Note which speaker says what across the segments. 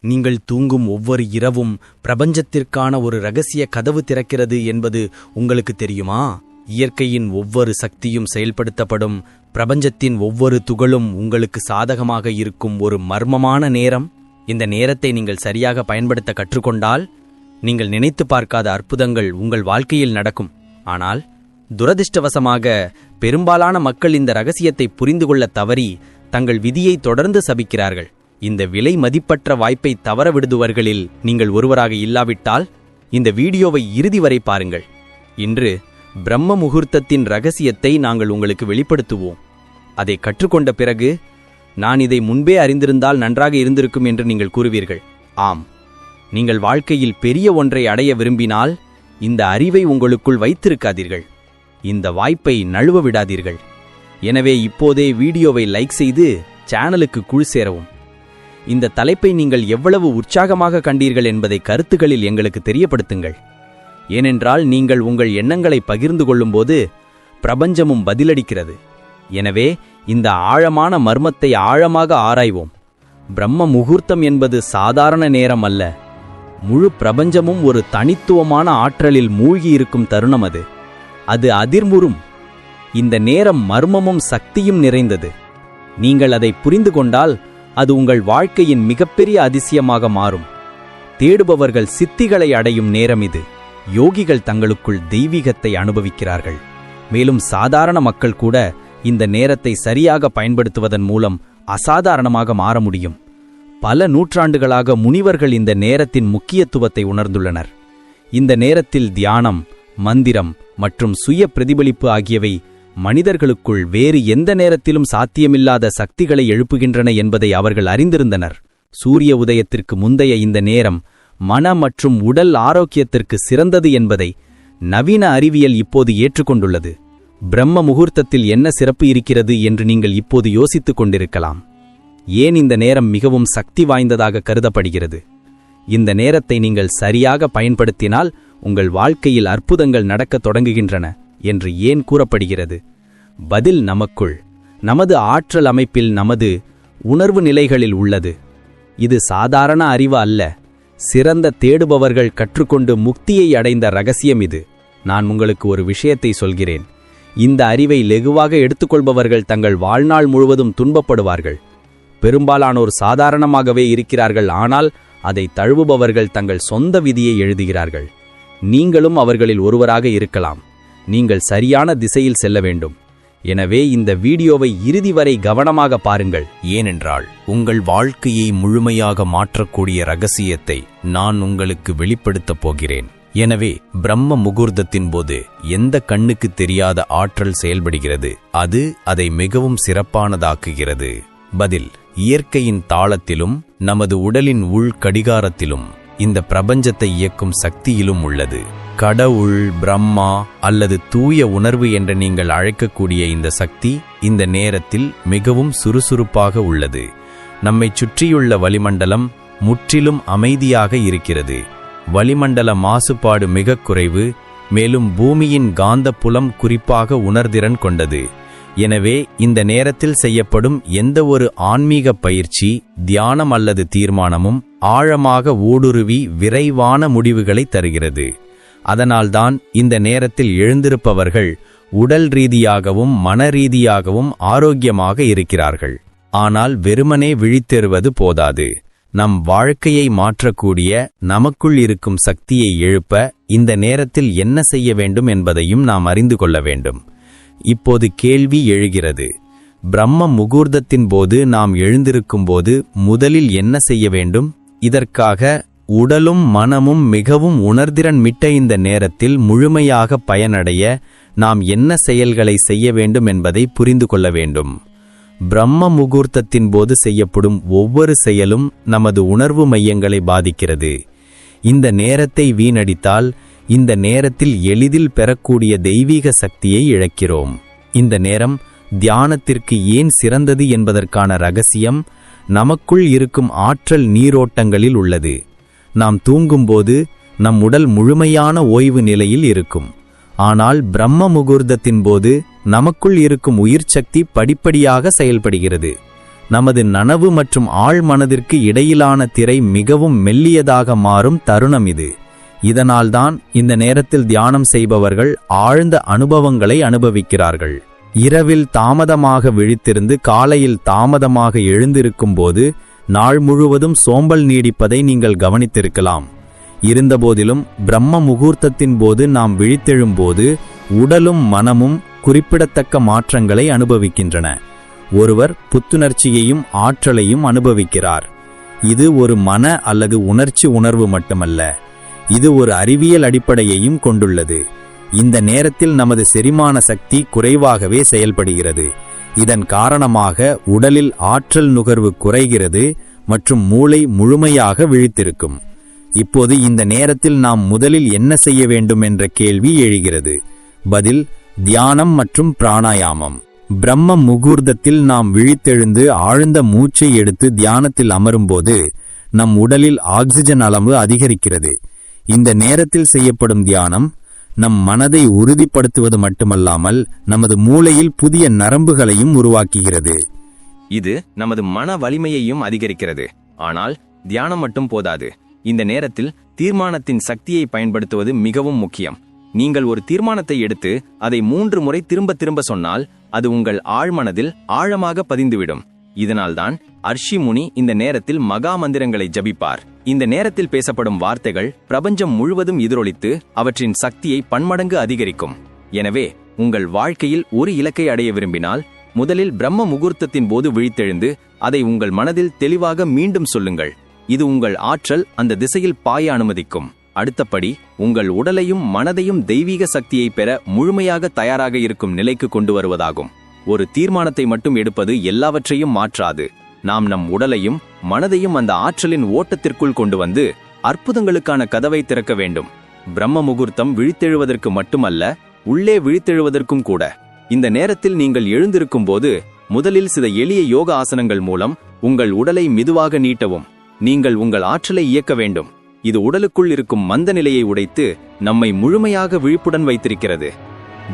Speaker 1: நீங்கள் தூங்கும் ஒவ்வொரு இரவும் பிரபஞ்சத்திற்கான ஒரு ரகசிய கதவு திறக்கிறது என்பது உங்களுக்கு தெரியுமா? இயற்கையின் ஒவ்வொரு சக்தியும் செயல்படுத்தப்படும் பிரபஞ்சத்தின் ஒவ்வொரு துகளும் உங்களுக்கு சாதகமாக இருக்கும் ஒரு மர்மமான நேரம். இந்த நேரத்தை நீங்கள் சரியாக பயன்படுத்த கற்றுக்கொண்டால் நீங்கள் நினைத்து பார்க்காத அற்புதங்கள் உங்கள் வாழ்க்கையில் நடக்கும். ஆனால் துரதிர்ஷ்டவசமாக பெரும்பாலான மக்கள் இந்த ரகசியத்தை புரிந்து கொள்ள தவறி தங்கள் விதியை தொடர்ந்து சபிக்கிறார்கள். இந்த விலை மதிப்பற்ற வாய்ப்பை தவற விடுதுவர்களில் நீங்கள் ஒருவராக இல்லாவிட்டால் இந்த வீடியோவை இறுதி வரை பாருங்கள். இன்று பிரம்ம முகூர்த்தத்தின் ரகசியத்தை நாங்கள் உங்களுக்கு வெளிப்படுத்துவோம். அதை கற்றுக்கொண்ட பிறகு நான் இதை முன்பே அறிந்திருந்தால் நன்றாக இருந்திருக்கும் என்று நீங்கள் கூறுவீர்கள். ஆம். நீங்கள் வாழ்க்கையில் பெரிய ஒன்றை அடைய விரும்பினால் இந்த அறிவை உங்களுக்குள் வைத்திருக்காதீர்கள். இந்த வாய்ப்பை நழுவ விடாதீர்கள். எனவே இப்போதே வீடியோவை லைக் செய்து சேனலுக்கு குழு சேரவும். இந்த தலைப்பை நீங்கள் எவ்வளவு உற்சாகமாக கண்டீர்கள் என்பதை கருத்துகளில் எங்களுக்கு தெரியப்படுத்துங்கள். ஏனென்றால் நீங்கள் உங்கள் எண்ணங்களை பகிர்ந்து கொள்ளும்போது பிரபஞ்சமும் பதிலளிக்கிறது எனவே இந்த ஆழமான மர்மத்தை ஆழமாக ஆராய்வோம். பிரம்ம முகூர்த்தம் என்பது சாதாரண நேரம் அல்ல. முழு பிரபஞ்சமும் ஒரு தனித்துவமான ஆற்றலில் மூழ்கியிருக்கும் தருணம் அது. அது அதிர்முறும் இந்த நேரம் மர்மமும் சக்தியும் நிறைந்தது. நீங்கள் அதை புரிந்து கொண்டால் அது உங்கள் வாழ்க்கையின் மிகப்பெரிய அதிசயமாக மாறும். தேடுபவர்கள் சித்திகளை அடையும் நேரம் இது. யோகிகள் தங்களுக்குள் தெய்வீகத்தை அனுபவிக்கிறார்கள். மேலும் சாதாரண மக்கள் கூட இந்த நேரத்தை சரியாக பயன்படுத்துவதன் மூலம் அசாதாரணமாக மாற முடியும். பல நூற்றாண்டுகளாக முனிவர்கள் இந்த நேரத்தின் முக்கியத்துவத்தை உணர்ந்துள்ளனர். இந்த நேரத்தில் தியானம் மந்திரம் மற்றும் சுய பிரதிபலிப்பு ஆகியவை மனிதர்களுக்குள் வேறு எந்த நேரத்திலும் சாத்தியமில்லாத சக்திகளை எழுப்புகின்றன என்பதை அவர்கள் அறிந்திருந்தனர். சூரிய உதயத்திற்கு முந்தைய இந்த நேரம் மன மற்றும் உடல் ஆரோக்கியத்திற்கு சிறந்தது என்பதை நவீன அறிவியல் இப்போது ஏற்றுக்கொண்டுள்ளது. பிரம்ம முகூர்த்தத்தில் என்ன சிறப்பு இருக்கிறது என்று நீங்கள் இப்போது யோசித்துக் கொண்டிருக்கலாம். ஏன் இந்த நேரம் மிகவும் சக்தி வாய்ந்ததாக கருதப்படுகிறது? இந்த நேரத்தை நீங்கள் சரியாக பயன்படுத்தினால் உங்கள் வாழ்க்கையில் அற்புதங்கள் நடக்கத் தொடங்குகின்றன. என்று ஏன் கூறப்படுகிறது? பதில் நமக்குள் நமது ஆற்றல் அமைப்பில் நமது உணர்வு நிலைகளில் உள்ளது. இது சாதாரண அறிவு அல்ல. சிறந்த தேடுபவர்கள் கற்றுக்கொண்டு முக்தியை அடைந்த ரகசியம் இது. நான் உங்களுக்கு ஒரு விஷயத்தை சொல்கிறேன். இந்த அறிவை லெகுவாக எடுத்துக்கொள்பவர்கள் தங்கள் வாழ்நாள் முழுவதும் துன்பப்படுவார்கள். பெரும்பாலானோர் சாதாரணமாகவே இருக்கிறார்கள் ஆனால் அதை தழுவுபவர்கள் தங்கள் சொந்த விதியை எழுதுகிறார்கள். நீங்களும் அவர்களில் ஒருவராக இருக்கலாம். நீங்கள் சரியான திசையில் செல்ல வேண்டும். எனவே இந்த வீடியோவை இறுதி வரை கவனமாக பாருங்கள். ஏனென்றால் உங்கள் வாழ்க்கையை முழுமையாக மாற்றக்கூடிய ரகசியத்தை நான் உங்களுக்கு வெளிப்படுத்தப் போகிறேன். எனவே பிரம்ம முகூர்த்தத்தின் போது எந்த கண்ணுக்கு தெரியாத ஆற்றல் செயல்படுகிறது அது அதை மிகவும் சிறப்பானதாக்குகிறது. பதில் இயற்கையின் தாளத்திலும் நமது உடலின் உள் கடிகாரத்திலும் இந்த பிரபஞ்சத்தை இயக்கும் சக்தியிலும் உள்ளது. கடவுள் பிரம்மா அல்லது தூய உணர்வு என்று நீங்கள் அழைக்கக்கூடிய இந்த சக்தி இந்த நேரத்தில் மிகவும் சுறுசுறுப்பாக உள்ளது. நம்மை சுற்றியுள்ள வளிமண்டலம் முற்றிலும் அமைதியாக இருக்கிறது. வளிமண்டல மாசுபாடு மிக குறைவு மேலும் பூமியின் காந்த புலம் குறிப்பாக உணர்திறன் கொண்டது. எனவே இந்த நேரத்தில் செய்யப்படும் எந்த ஒரு ஆன்மீக பயிற்சி தியானம் அல்லது தீர்மானமும் ஆழமாக ஊடுருவி விரைவான முடிவுகளை தருகிறது. அதனால்தான் இந்த நேரத்தில் எழுந்திருப்பவர்கள் உடல் ரீதியாகவும் மன ரீதியாகவும் ஆரோக்கியமாக இருக்கிறார்கள். ஆனால் வெறுமனே விழித்தெறுவது போதாது. நம் வாழ்க்கையை மாற்றக்கூடிய நமக்குள் இருக்கும் சக்தியை எழுப்ப இந்த நேரத்தில் என்ன செய்ய வேண்டும் என்பதையும் நாம் அறிந்து கொள்ள வேண்டும். இப்போது கேள்வி எழுகிறது. பிரம்ம முகூர்த்தத்தின் போது நாம் எழுந்திருக்கும் போது முதலில் என்ன செய்ய வேண்டும்? இதற்காக உடலும் மனமும் மிகவும் உணர்திறன் மிட்ட இந்த நேரத்தில் முழுமையாக பயனடைய நாம் என்ன செயல்களை செய்ய வேண்டும் என்பதை புரிந்து கொள்ள வேண்டும். பிரம்ம முகூர்த்தத்தின் போது செய்யப்படும் ஒவ்வொரு செயலும் நமது உணர்வு மையங்களை பாதிக்கிறது. இந்த நேரத்தை வீணடித்தால் இந்த நேரத்தில் எளிதில் பெறக்கூடிய தெய்வீக சக்தியை இழக்கிறோம். இந்த நேரம் தியானத்திற்கு ஏன் சிறந்தது என்பதற்கான ரகசியம் நமக்குள் இருக்கும் ஆற்றல் நீரோட்டங்களில் உள்ளது. நாம் தூங்கும்போது நம் உடல் முழுமையான ஓய்வு நிலையில் இருக்கும். ஆனால் பிரம்ம முகூர்த்தத்தின் போது நமக்குள் இருக்கும் உயிர் சக்தி படிப்படியாக செயல்படுகிறது.
Speaker 2: நமது நனவு மற்றும் ஆழ் மனதிற்கு இடையிலான திரை மிகவும் மெல்லியதாக மாறும் தருணம் இது. இதனால்தான் இந்த நேரத்தில் தியானம் செய்பவர்கள் ஆழ்ந்த அனுபவங்களை அனுபவிக்கிறார்கள். இரவில் தாமதமாக விழித்திருந்து காலையில் தாமதமாக எழுந்திருக்கும் போது நாள் முழுவதும் சோம்பல் நீடிப்பதை நீங்கள் கவனித்திருக்கலாம். இருந்தபோதிலும் பிரம்ம முகூர்த்தத்தின் போது நாம் விழித்தெழும்போது உடலும் மனமும் குறிப்பிடத்தக்க மாற்றங்களை அனுபவிக்கின்றன. ஒருவர் புத்துணர்ச்சியையும் ஆற்றலையும் அனுபவிக்கிறார். இது ஒரு மன அல்லது உணர்ச்சி உணர்வு மட்டுமல்ல. இது ஒரு அறிவியல் அடிப்படையையும் கொண்டுள்ளது. இந்த நேரத்தில் நமது செரிமான சக்தி குறைவாகவே செயல்படுகிறது. இதன் காரணமாக உடலில் ஆற்றல் நுகர்வு குறைகிறது மற்றும் மூளை முழுமையாக விழித்திருக்கும். இப்போது இந்த நேரத்தில் நாம் முதலில் என்ன செய்ய வேண்டும் என்ற கேள்வி எழுகிறது. பதில் தியானம் மற்றும் பிராணாயாமம். பிரம்ம முகூர்த்தத்தில் நாம் விழித்தெழுந்து ஆழ்ந்த மூச்சை எடுத்து தியானத்தில் அமரும்போது நம் உடலில் ஆக்சிஜன் அளவு அதிகரிக்கிறது. இந்த நேரத்தில் செய்யப்படும் தியானம் நம் மனதை உறுதிப்படுத்துவது மட்டுமல்லாமல் நமது மூளையில் புதிய நரம்புகளையும் உருவாக்குகிறது.
Speaker 3: இது நமது மன வலிமையையும் அதிகரிக்கிறது. ஆனால் தியானம் மட்டும் போதாது. இந்த நேரத்தில் தீர்மானத்தின் சக்தியை பயன்படுத்துவது மிகவும் முக்கியம். நீங்கள் ஒரு தீர்மானத்தை எடுத்து அதை மூன்று முறை திரும்ப திரும்ப சொன்னால் அது உங்கள் ஆழ்மனதில் ஆழமாக பதிந்துவிடும். இதனால்தான் அர்ஷி முனி இந்த நேரத்தில் மகா மந்திரங்களை ஜபிப்பார். இந்த நேரத்தில் பேசப்படும் வார்த்தைகள் பிரபஞ்சம் முழுவதும் எதிரொலித்து அவற்றின் சக்தியை பன்மடங்கு அதிகரிக்கும். எனவே உங்கள் வாழ்க்கையில் ஒரு இலக்கை அடைய விரும்பினால் முதலில் பிரம்ம முகூர்த்தத்தின் போது விழித்தெழுந்து அதை உங்கள் மனதில் தெளிவாக மீண்டும் சொல்லுங்கள். இது உங்கள் ஆற்றல் அந்த திசையில் பாய அனுமதிக்கும். அடுத்தபடி உங்கள் உடலையும் மனதையும் தெய்வீக சக்தியை பெற முழுமையாக தயாராக இருக்கும் நிலைக்கு கொண்டு வருவதாகும். ஒரு தீர்மானத்தை மட்டும் எடுப்பது எல்லாவற்றையும் மாற்றாது. நாம் நம் உடலையும் மனதையும் அந்த ஆற்றலின் ஓட்டத்திற்குள் கொண்டு வந்து அற்புதங்களுக்கான கதவை திறக்க வேண்டும். பிரம்ம முகூர்த்தம் விழித்தெழுவதற்கு மட்டுமல்ல உள்ளே விழித்தெழுவதற்கும் கூட. இந்த நேரத்தில் நீங்கள் எழுந்திருக்கும் போது முதலில் சில எளிய யோக ஆசனங்கள் மூலம் உங்கள் உடலை மெதுவாக நீட்டவும். நீங்கள் உங்கள் ஆற்றலை இயக்க வேண்டும். இது உடலுக்குள் இருக்கும் மந்த நிலையை உடைத்து நம்மை முழுமையாக விழிப்புடன் வைத்திருக்கிறது.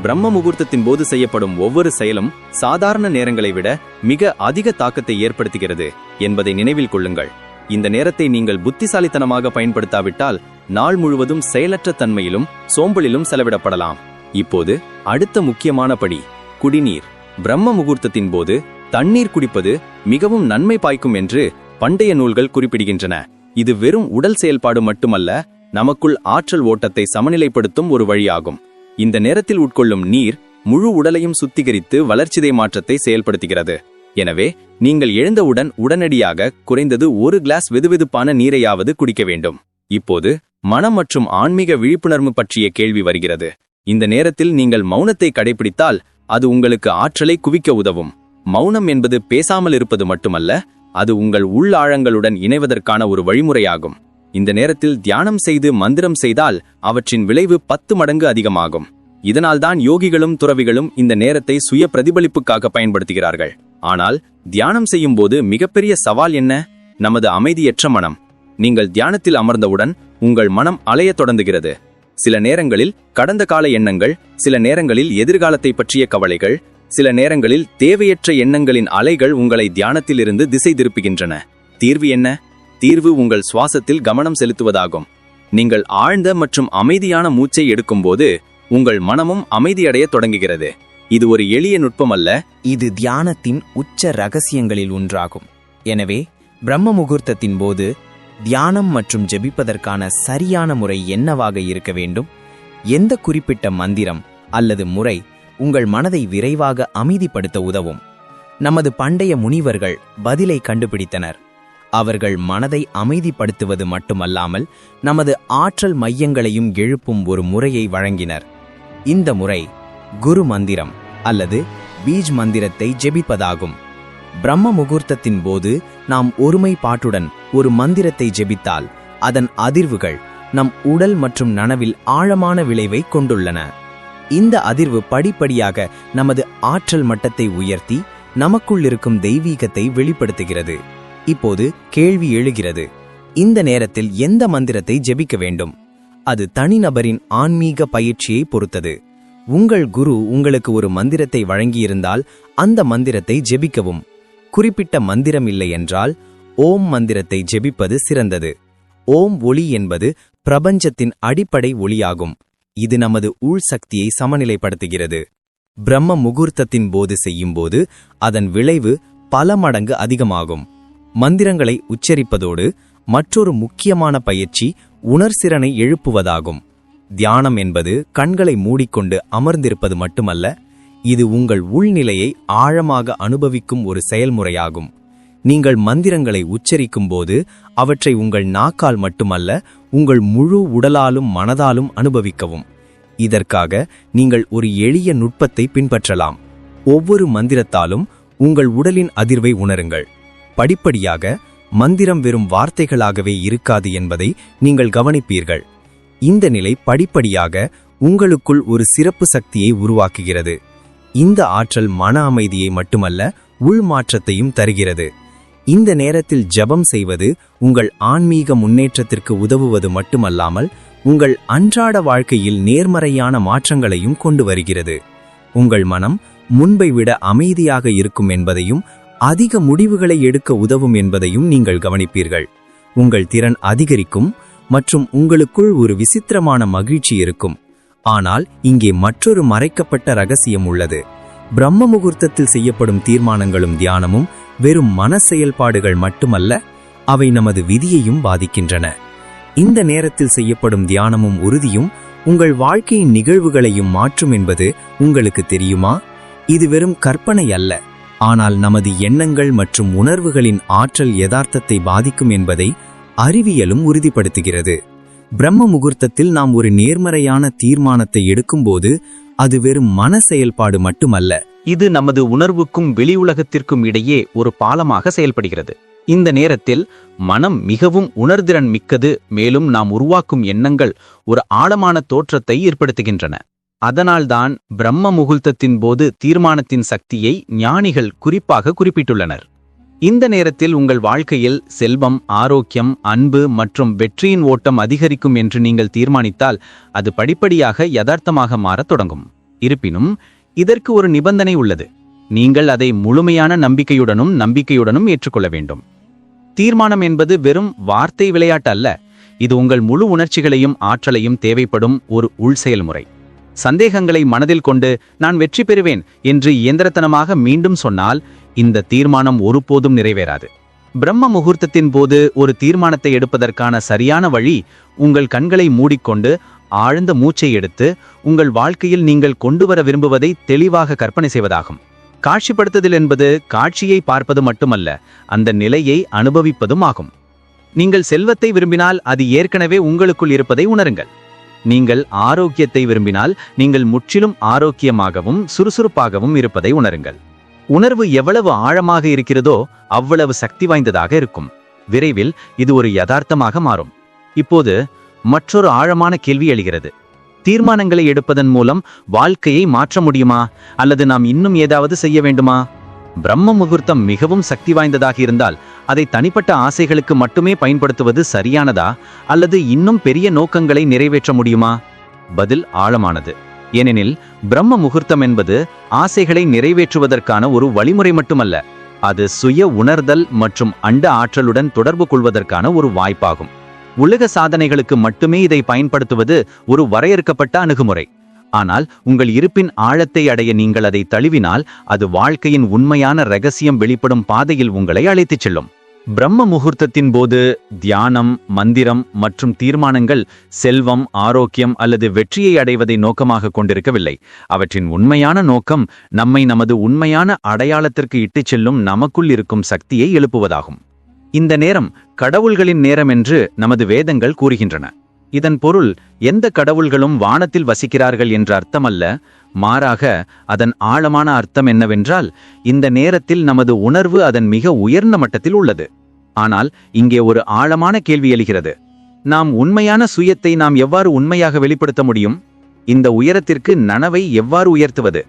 Speaker 3: பிரம்ம முகூர்த்தத்தின் போது செய்யப்படும் ஒவ்வொரு செயலும் சாதாரண நேரங்களை விட மிக அதிக தாக்கத்தை ஏற்படுத்துகிறது என்பதை நினைவில் கொள்ளுங்கள். இந்த நேரத்தை நீங்கள் புத்திசாலித்தனமாக பயன்படுத்தாவிட்டால் நாள் முழுவதும் செயலற்ற தன்மையிலும் சோம்பலிலும் செலவிடப்படலாம். இப்போது அடுத்த முக்கியமான படி குடிநீர். பிரம்ம முகூர்த்தத்தின் போது தண்ணீர் குடிப்பது மிகவும் நன்மை பாய்க்கும் என்று பண்டைய நூல்கள் குறிப்பிடுகின்றன. இது வெறும் உடல் செயல்பாடு மட்டுமல்ல நமக்குள் ஆற்றல் ஓட்டத்தை சமநிலைப்படுத்தும் ஒரு வழியாகும். இந்த நேரத்தில் உட்கொள்ளும் நீர் முழு உடலையும் சுத்திகரித்து வளர்ச்சிதை மாற்றத்தை செயல்படுத்துகிறது. எனவே நீங்கள் எழுந்தவுடன் உடனடியாக குறைந்தது ஒரு கிளாஸ் வெதுவெதுப்பான நீரையாவது குடிக்க வேண்டும். இப்போது மனம் மற்றும் ஆன்மீக விழிப்புணர்வு பற்றிய கேள்வி வருகிறது. இந்த நேரத்தில் நீங்கள் மௌனத்தை கடைபிடித்தால் அது உங்களுக்கு ஆற்றலை குவிக்க உதவும். மௌனம் என்பது பேசாமல் இருப்பது மட்டுமல்ல அது உங்கள் உள்ளாழங்களுடன் இணைவதற்கான ஒரு வழிமுறையாகும். இந்த நேரத்தில் தியானம் செய்து மந்திரம் செய்தால் அவற்றின் விளைவு பத்து மடங்கு அதிகமாகும். இதனால்தான் யோகிகளும் துறவிகளும் இந்த நேரத்தை சுய பிரதிபலிப்புக்காக பயன்படுத்துகிறார்கள். ஆனால் தியானம் செய்யும் போது மிகப்பெரிய சவால் என்ன? நமது அமைதியற்ற மனம். நீங்கள் தியானத்தில் அமர்ந்தவுடன் உங்கள் மனம் அலைய தொடங்குகிறது. சில நேரங்களில் கடந்த கால எண்ணங்கள் சில நேரங்களில் எதிர்காலத்தை பற்றிய கவலைகள் சில நேரங்களில் தேவையற்ற எண்ணங்களின் அலைகள் உங்களை தியானத்திலிருந்து திசை திருப்புகின்றன. தீர்வு என்ன? தீர்வு உங்கள் சுவாசத்தில் கவனம் செலுத்துவதாகும். நீங்கள் ஆழ்ந்த மற்றும் அமைதியான மூச்சை எடுக்கும்போது உங்கள் மனமும் அமைதியடைய தொடங்குகிறது. இது ஒரு எளிய நுட்பம் அல்ல
Speaker 4: இது தியானத்தின் உச்ச ரகசியங்களில் ஒன்றாகும். எனவே பிரம்ம முகூர்த்தத்தின் போது தியானம் மற்றும் ஜெபிப்பதற்கான சரியான முறை என்னவாக இருக்க வேண்டும்? எந்த குறிப்பிட்ட மந்திரம் அல்லது முறை உங்கள் மனதை விரைவாக அமைதிப்படுத்த உதவும்? நமது பண்டைய முனிவர்கள் பதிலை கண்டுபிடித்தனர். அவர்கள் மனதை அமைதிப்படுத்துவது மட்டுமல்லாமல் நமது ஆற்றல் மையங்களையும் எழுப்பும் ஒரு முறையை வழங்கினர். இந்த முறை குரு மந்திரம் அல்லது பீஜ் மந்திரத்தை ஜெபிப்பதாகும். பிரம்ம முகூர்த்தத்தின் போது நாம் ஒருமைப்பாட்டுடன் ஒரு மந்திரத்தை ஜெபித்தால் அதன் அதிர்வுகள் நம் உடல் மற்றும் நனவில் ஆழமான விளைவை கொண்டுள்ளன. இந்த அதிர்வு படிப்படியாக நமது ஆற்றல் மட்டத்தை உயர்த்தி நமக்குள் இருக்கும் தெய்வீகத்தை வெளிப்படுத்துகிறது. இப்போது கேள்வி எழுகிறது. இந்த நேரத்தில் எந்த மந்திரத்தை ஜெபிக்க வேண்டும்? அது தனிநபரின் ஆன்மீக பயிற்சியை பொறுத்தது. உங்கள் குரு உங்களுக்கு ஒரு மந்திரத்தை வழங்கியிருந்தால் அந்த மந்திரத்தை ஜெபிக்கவும். குறிப்பிட்ட மந்திரம் இல்லை என்றால் ஓம் மந்திரத்தை ஜெபிப்பது சிறந்தது. ஓம் ஒளி என்பது பிரபஞ்சத்தின் அடிப்படை ஒளியாகும். இது நமது உள் சக்தியை சமநிலைப்படுத்துகிறது. பிரம்ம முகூர்த்தத்தின் போது செய்யும்போது அதன் விளைவு பல மடங்கு அதிகமாகும். மந்திரங்களை உச்சரிப்பதோடு மற்றொரு முக்கியமான பயிற்சி உணர்சிறனை எழுப்புவதாகும். தியானம் என்பது கண்களை மூடிக்கொண்டு அமர்ந்திருப்பது மட்டுமல்ல இது உங்கள் உள்நிலையை ஆழமாக அனுபவிக்கும் ஒரு செயல்முறையாகும். நீங்கள் மந்திரங்களை உச்சரிக்கும் போது அவற்றை உங்கள் நாக்கால் மட்டுமல்ல உங்கள் முழு உடலாலும் மனதாலும் அனுபவிக்கவும். இதற்காக நீங்கள் ஒரு எளிய நுட்பத்தை பின்பற்றலாம். ஒவ்வொரு மந்திரத்தாலும் உங்கள் உடலின் அதிர்வை உணருங்கள். படிப்படியாக மந்திரம் வெறும் வார்த்தைகளாகவே இருக்காது என்பதை நீங்கள் கவனிப்பீர்கள். இந்த நிலை படிப்படியாக உங்களுக்குள் ஒரு சிறப்பு சக்தியை உருவாக்குகிறது. இந்த ஆற்றல் மன அமைதியை மட்டுமல்ல உள் மாற்றத்தையும் தருகிறது. இந்த நேரத்தில் ஜெபம் செய்வது உங்கள் ஆன்மீக முன்னேற்றத்திற்கு உதவுவது மட்டுமல்லாமல் உங்கள் அன்றாட வாழ்க்கையில் நேர்மறையான மாற்றங்களையும் கொண்டு வருகிறது. உங்கள் மனம் முன்பை விட அமைதியாக இருக்கும் என்பதையும் அதிக முடிவுகளை எடுக்க உதவும் என்பதையும் நீங்கள் கவனிப்பீர்கள். உங்கள் திறன் அதிகரிக்கும் மற்றும் உங்களுக்குள் ஒரு விசித்திரமான மகிழ்ச்சி இருக்கும். ஆனால் இங்கே மற்றொரு மறைக்கப்பட்ட ரகசியம் உள்ளது. பிரம்ம முகூர்த்தத்தில் செய்யப்படும் தீர்மானங்களும் தியானமும் வெறும் மன செயல்பாடுகள் மட்டுமல்ல அவை நமது விதியையும் பாதிக்கின்றன. இந்த நேரத்தில் செய்யப்படும் தியானமும் உறுதியும் உங்கள் வாழ்க்கையின் நிகழ்வுகளையும் மாற்றும் என்பது உங்களுக்கு தெரியுமா? இது வெறும் கற்பனை அல்ல. ஆனால் நமது எண்ணங்கள் மற்றும் உணர்வுகளின் ஆற்றல் யதார்த்தத்தை பாதிக்கும் என்பதை அறிவியலும் உறுதிப்படுத்துகிறது. பிரம்ம முகூர்த்தத்தில் நாம் ஒரு நேர்மறையான தீர்மானத்தை எடுக்கும்போது அது வெறும் மன செயல்பாடு மட்டுமல்ல
Speaker 5: இது நமது உணர்வுக்கும் வெளி உலகத்திற்கும் இடையே ஒரு பாலமாக செயல்படுகிறது. இந்த நேரத்தில் மனம் மிகவும் உணர்திறன் மிக்கது மேலும் நாம் உருவாக்கும் எண்ணங்கள் ஒரு ஆழமான தோற்றத்தை ஏற்படுத்துகின்றன. அதனால்தான் பிரம்ம முகூர்த்தத்தின் போது தீர்மானத்தின் சக்தியை ஞானிகள் குறிப்பாக குறிப்பிட்டுள்ளனர். இந்த நேரத்தில் உங்கள் வாழ்க்கையில் செல்வம் ஆரோக்கியம் அன்பு மற்றும் வெற்றியின் ஓட்டம் அதிகரிக்கும் என்று நீங்கள் தீர்மானித்தால் அது படிப்படியாக யதார்த்தமாக மாறத் தொடங்கும். இருப்பினும் இதற்கு ஒரு நிபந்தனை உள்ளது. நீங்கள் அதை முழுமையான நம்பிக்கையுடனும் நம்பிக்கையுடனும் ஏற்றுக்கொள்ள வேண்டும். தீர்மானம் என்பது வெறும் வார்த்தை விளையாட்டு அல்ல. இது உங்கள் முழு உணர்ச்சிகளையும் ஆற்றலையும் தேவைப்படும் ஒரு உள் செயல்முறை. சந்தேகங்களை மனதில் கொண்டு நான் வெற்றி பெறுவேன் என்று இயந்திரத்தனமாக மீண்டும் சொன்னால் இந்த தீர்மானம் ஒருபோதும் நிறைவேறாது. பிரம்ம முகூர்த்தத்தின் போது ஒரு தீர்மானத்தை எடுப்பதற்கான சரியான வழி உங்கள் கண்களை மூடிக்கொண்டு ஆழ்ந்த மூச்சை எடுத்து உங்கள் வாழ்க்கையில் நீங்கள் கொண்டு வர விரும்புவதை தெளிவாக கற்பனை செய்வதாகும். காட்சிப்படுத்துதல் என்பது காட்சியை பார்ப்பது மட்டுமல்ல அந்த நிலையை அனுபவிப்பதும் ஆகும். நீங்கள் செல்வத்தை விரும்பினால் அது ஏற்கனவே உங்களுக்குள் இருப்பதை உணருங்கள். நீங்கள் ஆரோக்கியத்தை விரும்பினால் நீங்கள் முற்றிலும் ஆரோக்கியமாகவும் சுறுசுறுப்பாகவும் இருப்பதை உணருங்கள். உணர்வு எவ்வளவு ஆழமாக இருக்கிறதோ அவ்வளவு சக்தி வாய்ந்ததாக இருக்கும். விரைவில் இது ஒரு யதார்த்தமாக மாறும். இப்போது மற்றொரு ஆழமான கேள்வி எழுகிறது. தீர்மானங்களை எடுப்பதன் மூலம் வாழ்க்கையை மாற்ற முடியுமா? அல்லது நாம் இன்னும் ஏதாவது செய்ய வேண்டுமா? பிரம்ம முகூர்த்தம் மிகவும் சக்தி வாய்ந்ததாக இருந்தால் அதை தனிப்பட்ட ஆசைகளுக்கு மட்டுமே பயன்படுத்துவது சரியானதா அல்லது இன்னும் பெரிய நோக்கங்களை நிறைவேற்ற முடியுமா? பதில் ஆழமானது. ஏனெனில் பிரம்ம முகூர்த்தம் என்பது ஆசைகளை நிறைவேற்றுவதற்கான ஒரு வழிமுறை மட்டுமல்ல. அது சுய உணர்தல் மற்றும் அண்ட ஆற்றலுடன் தொடர்பு கொள்வதற்கான ஒரு வாய்ப்பாகும். உலக சாதனைகளுக்கு மட்டுமே இதை பயன்படுத்துவது ஒரு வரையறுக்கப்பட்ட அணுகுமுறை. ஆனால் உங்கள் இருப்பின் ஆழத்தை அடைய நீங்கள் அதை தழுவினால் அது வாழ்க்கையின் உண்மையான ரகசியம் வெளிப்படும் பாதையில் உங்களை அழைத்துச் செல்லும். பிரம்ம முகூர்த்தத்தின் போது தியானம் மந்திரம் மற்றும் தீர்மானங்கள் செல்வம் ஆரோக்கியம் அல்லது வெற்றியை அடைவதை நோக்கமாக கொண்டிருக்கவில்லை. அவற்றின் உண்மையான நோக்கம் நம்மை நமது உண்மையான அடையாளத்திற்கு இட்டுச் செல்லும் நமக்குள் இருக்கும் சக்தியை எழுப்புவதாகும். இந்த நேரம் கடவுள்களின் நேரம் என்று நமது வேதங்கள் கூறுகின்றன. இதன் பொருள் எந்த கடவுள்களும் வானத்தில் வசிக்கிறார்கள் என்ற அர்த்தமல்ல மாறாக அதன் ஆழமான அர்த்தம் என்னவென்றால் இந்த நேரத்தில் நமது உணர்வு அதன் மிக உயர்ந்த மட்டத்தில் உள்ளது. ஆனால் இங்கே ஒரு ஆழமான கேள்வி எழுகிறது. நாம் உண்மையான சுயத்தை நாம் எவ்வாறு உண்மையாக வெளிப்படுத்த முடியும்? இந்த உயரத்திற்கு நனவை எவ்வாறு உயர்த்துவது?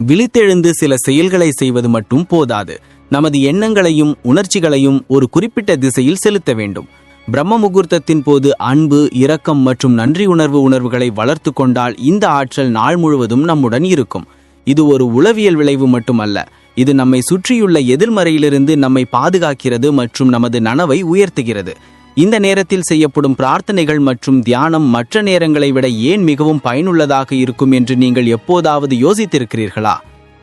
Speaker 6: விழித்தெழுந்து சில செயல்களை செய்வது மட்டும் போதாது. நமது எண்ணங்களையும் உணர்ச்சிகளையும் ஒரு குறிப்பிட்ட திசையில் செலுத்த வேண்டும். பிரம்ம முகூர்த்தத்தின் போது அன்பு இரக்கம் மற்றும் நன்றி உணர்வு உணர்வுகளை வளர்த்து கொண்டால் இந்த ஆற்றல் நாள் முழுவதும் நம்முடன் இருக்கும். இது ஒரு உளவியல் விளைவு மட்டுமல்ல. இது நம்மை சுற்றியுள்ள எதிர்மறையிலிருந்து நம்மை பாதுகாக்கிறது மற்றும் நமது நனவை உயர்த்துகிறது. இந்த நேரத்தில் செய்யப்படும் பிரார்த்தனைகள் மற்றும் தியானம் மற்ற நேரங்களை விட ஏன் மிகவும் பயனுள்ளதாக இருக்கும் என்று நீங்கள் எப்போதாவது யோசித்திருக்கிறீர்களா?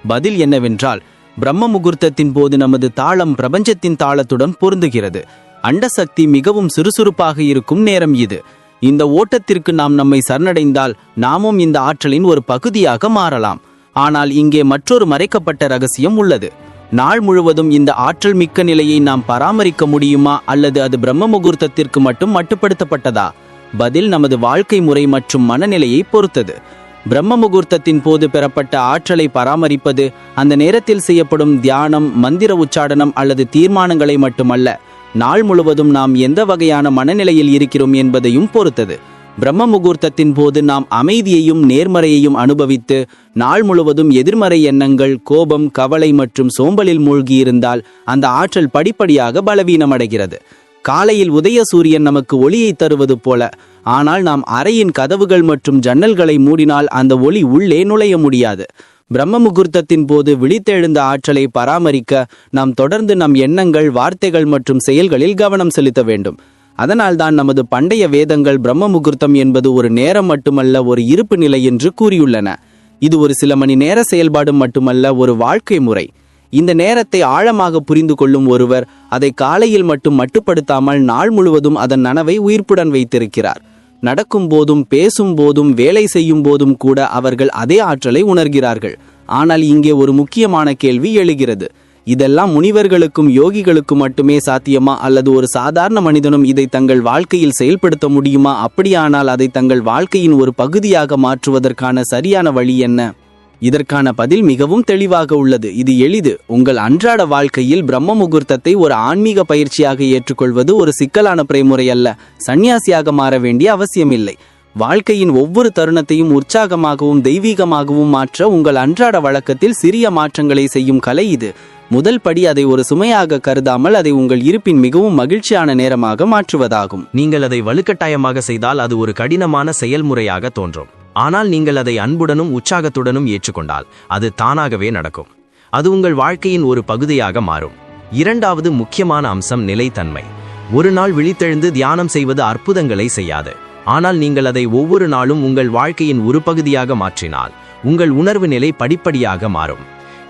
Speaker 6: பதில் என்னவென்றால் பிரம்ம முகூர்த்தத்தின் போது நமது தாளம் பிரபஞ்சத்தின் தாளத்துடன் பொருந்துகிறது. அண்டசக்தி மிகவும் சுறுசுறுப்பாக இருக்கும் நேரம் இது. இந்த ஓட்டத்திற்கு நாம் நம்மை சரணடைந்தால் நாமும் இந்த ஆற்றலின் ஒரு பகுதியாக மாறலாம். ஆனால் இங்கே மற்றொரு மறைக்கப்பட்ட ரகசியம் உள்ளது. நாள் முழுவதும் இந்த ஆற்றல் மிக்க நிலையை நாம் பராமரிக்க முடியுமா அல்லது அது பிரம்ம முகூர்த்தத்திற்கு மட்டும் மட்டுப்படுத்தப்பட்டதா? பதில் நமது வாழ்க்கை முறை மற்றும் மனநிலையை பொறுத்தது. பிரம்ம முகூர்த்தத்தின் போது பெறப்பட்ட ஆற்றலை பராமரிப்பது அந்த நேரத்தில் செய்யப்படும் தியானம் மந்திர உச்சாடனம் அல்லது தீர்மானங்களை மட்டுமல்ல நாள் முழுவதும் நாம் எந்த வகையான மனநிலையில் இருக்கிறோம் என்பதையும் பொறுத்தது. பிரம்ம முகூர்த்தத்தின் போது நாம் அமைதியையும் நேர்மறையையும் அனுபவித்து நாள் முழுவதும் எதிர்மறை எண்ணங்கள் கோபம் கவலை மற்றும் சோம்பலில் மூழ்கியிருந்தால் அந்த ஆற்றல் படிப்படியாக பலவீனமடைகிறது. காலையில் உதய சூரியன் நமக்கு ஒளியை தருவது போல ஆனால் நாம் அறையின் கதவுகள் மற்றும் ஜன்னல்களை மூடினால் அந்த ஒளி உள்ளே நுழைய முடியாது. பிரம்ம முகூர்த்தத்தின் போது விழித்தெழுந்த ஆற்றலை பராமரிக்க நாம் தொடர்ந்து நம் எண்ணங்கள் வார்த்தைகள் மற்றும் செயல்களில் கவனம் செலுத்த வேண்டும். அதனால்தான் நமது பண்டைய வேதங்கள் பிரம்ம முகூர்த்தம் என்பது ஒரு நேரம் மட்டுமல்ல ஒரு இருப்பு நிலை என்று கூறியுள்ளன. இது ஒரு சில மணி நேர செயல்பாடு மட்டுமல்ல ஒரு வாழ்க்கை முறை. இந்த நேரத்தை ஆழமாக புரிந்து கொள்ளும் ஒருவர் அதை காலையில் மட்டும் மட்டுப்படுத்தாமல் நாள் முழுவதும் அதன் நனவை உயிர்ப்புடன் வைத்திருக்கிறார். நடக்கும் போதும் பேசும் போதும் வேலை செய்யும் போதும் கூட அவர்கள் அதே ஆற்றலை உணர்கிறார்கள். ஆனால் இங்கே ஒரு முக்கியமான கேள்வி எழுகிறது. இதெல்லாம் முனிவர்களுக்கும் யோகிகளுக்கும் மட்டுமே சாத்தியமா? அல்லது ஒரு சாதாரண மனிதனும் இதை தங்கள் வாழ்க்கையில் செயல்படுத்த முடியுமா? அப்படியானால் அதை தங்கள் வாழ்க்கையின் ஒரு பகுதியாக மாற்றுவதற்கான சரியான வழி என்ன? இதற்கான பதில் மிகவும் தெளிவாக உள்ளது. இது எளிது. உங்கள் அன்றாட வாழ்க்கையில் பிரம்ம முகூர்த்தத்தை ஒரு ஆன்மீக பயிற்சியாக ஏற்றுக்கொள்வது ஒரு சிக்கலான பிறைமுறை அல்ல. சந்நியாசியாக மாற வேண்டிய அவசியமில்லை. வாழ்க்கையின் ஒவ்வொரு தருணத்தையும் உற்சாகமாகவும் தெய்வீகமாகவும் மாற்ற உங்கள் அன்றாட வழக்கத்தில் சிறிய மாற்றங்களை செய்யும் கலை இது. முதல் படி அதை ஒரு சுமையாக கருதாமல் அதை உங்கள் இருப்பின் மிகவும் மகிழ்ச்சியான நேரமாக மாற்றுவதாகும்.
Speaker 3: நீங்கள் அதை வலுக்கட்டாயமாக செய்தால் அது ஒரு கடினமான செயல்முறையாக தோன்றும். ஆனால் நீங்கள் அதை அன்புடனும் உற்சாகத்துடனும் ஏற்றுக்கொண்டால் அது தானாகவே நடக்கும். அது உங்கள் வாழ்க்கையின் ஒரு பகுதியாக மாறும். இரண்டாவது முக்கியமான அம்சம் நிலைத்தன்மை. ஒரு நாள் விழித்தெழுந்து தியானம் செய்வது அற்புதங்களை செய்யாது. ஆனால் நீங்கள் அதை ஒவ்வொரு நாளும் உங்கள் வாழ்க்கையின் ஒரு பகுதியாக மாற்றினால் உங்கள் உணர்வு நிலை படிப்படியாக மாறும்.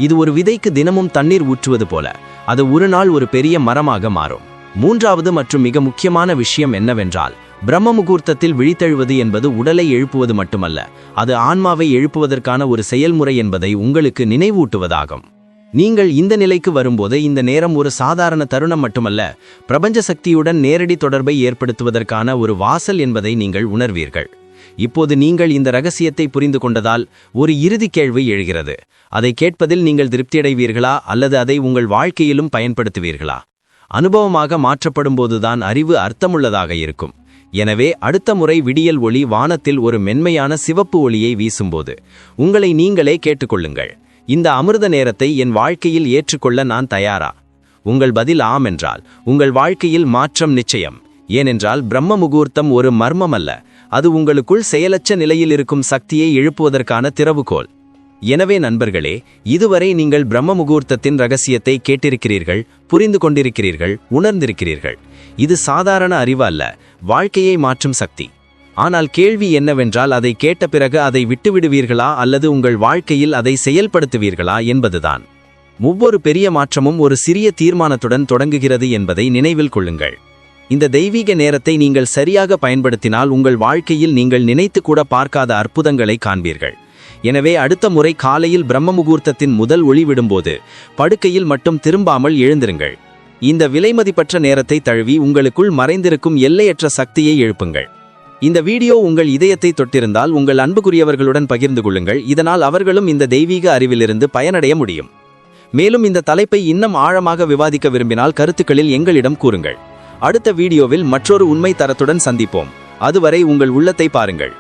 Speaker 3: இது ஒரு விதைக்கு தினமும் தண்ணீர் ஊற்றுவது போல அது ஒரு நாள் ஒரு பெரிய மரமாக மாறும். மூன்றாவது மற்றும் மிக முக்கியமான விஷயம் என்னவென்றால் பிரம்ம முகூர்த்தத்தில் விழித்தெழுவது என்பது உடலை எழுப்புவது மட்டுமல்ல அது ஆன்மாவை எழுப்புவதற்கான ஒரு செயல்முறை என்பதை உங்களுக்கு நினைவூட்டுவதாகும். நீங்கள் இந்த நிலைக்கு வரும்போது இந்த நேரம் ஒரு சாதாரண தருணம் மட்டுமல்ல பிரபஞ்ச சக்தியுடன் நேரடி தொடர்பை ஏற்படுத்துவதற்கான ஒரு வாசல் என்பதை நீங்கள் உணர்வீர்கள். இப்போது நீங்கள் இந்த ரகசியத்தை புரிந்து கொண்டதால் ஒரு இறுதி கேள்வி எழுகிறது. அதை கேட்பதில் நீங்கள் திருப்தியடைவீர்களா அல்லது அதை உங்கள் வாழ்க்கையிலும் பயன்படுத்துவீர்களா? அனுபவமாக மாற்றப்படும் போதுதான் அறிவு அர்த்தமுள்ளதாக இருக்கும். எனவே அடுத்த முறை விடியல் ஒளி வானத்தில் ஒரு மென்மையான சிவப்பு ஒளியை வீசும்போது உங்களை நீங்களே கேட்டுக்கொள்ளுங்கள். இந்த அமிர்த நேரத்தை என் வாழ்க்கையில் ஏற்றுக்கொள்ள நான் தயாரா? உங்கள் பதில் ஆம் என்றால் உங்கள் வாழ்க்கையில் மாற்றம் நிச்சயம். ஏனென்றால் பிரம்ம முகூர்த்தம் ஒரு மர்மம் அல்ல அது உங்களுக்குள் செயலற்ற நிலையில் இருக்கும் சக்தியை எழுப்புவதற்கான திறவுகோல். எனவே நண்பர்களே இதுவரை நீங்கள் பிரம்ம முகூர்த்தத்தின் ரகசியத்தை கேட்டிருக்கிறீர்கள் புரிந்து கொண்டிருக்கிறீர்கள் உணர்ந்திருக்கிறீர்கள். இது சாதாரண அறிவு அல்ல. வாழ்க்கையை மாற்றும் சக்தி. ஆனால் கேள்வி என்னவென்றால் அதை கேட்ட பிறகு அதை விட்டுவிடுவீர்களா அல்லது உங்கள் வாழ்க்கையில் அதை செயல்படுத்துவீர்களா என்பதுதான். ஒவ்வொரு பெரிய மாற்றமும் ஒரு சிறிய தீர்மானத்துடன் தொடங்குகிறது என்பதை நினைவில் கொள்ளுங்கள். இந்த தெய்வீக நேரத்தை நீங்கள் சரியாக பயன்படுத்தினால் உங்கள் வாழ்க்கையில் நீங்கள் நினைத்து கூட பார்க்காத அற்புதங்களை காண்பீர்கள். எனவே அடுத்த முறை காலையில் பிரம்ம முகூர்த்தத்தின் முதல் ஒளி விடும்போது படுக்கையில் மட்டும் திரும்பாமல் எழுந்திருங்கள். இந்த விலைமதிப்பற்ற நேரத்தை தழுவி உங்களுக்குள் மறைந்திருக்கும் எல்லையற்ற சக்தியை எழுப்புங்கள். இந்த வீடியோ உங்கள் இதயத்தை தொட்டிருந்தால் உங்கள் அன்புக்குரியவர்களுடன் பகிர்ந்து கொள்ளுங்கள். இதனால் அவர்களும் இந்த தெய்வீக அறிவிலிருந்து பயனடைய முடியும். மேலும் இந்த தலைப்பை இன்னும் ஆழமாக விவாதிக்க விரும்பினால் கருத்துக்களில் எங்களிடம் கூறுங்கள். அடுத்த வீடியோவில் மற்றொரு உண்மை தரத்துடன் சந்திப்போம். அதுவரை உங்கள் உள்ளத்தை பாருங்கள்.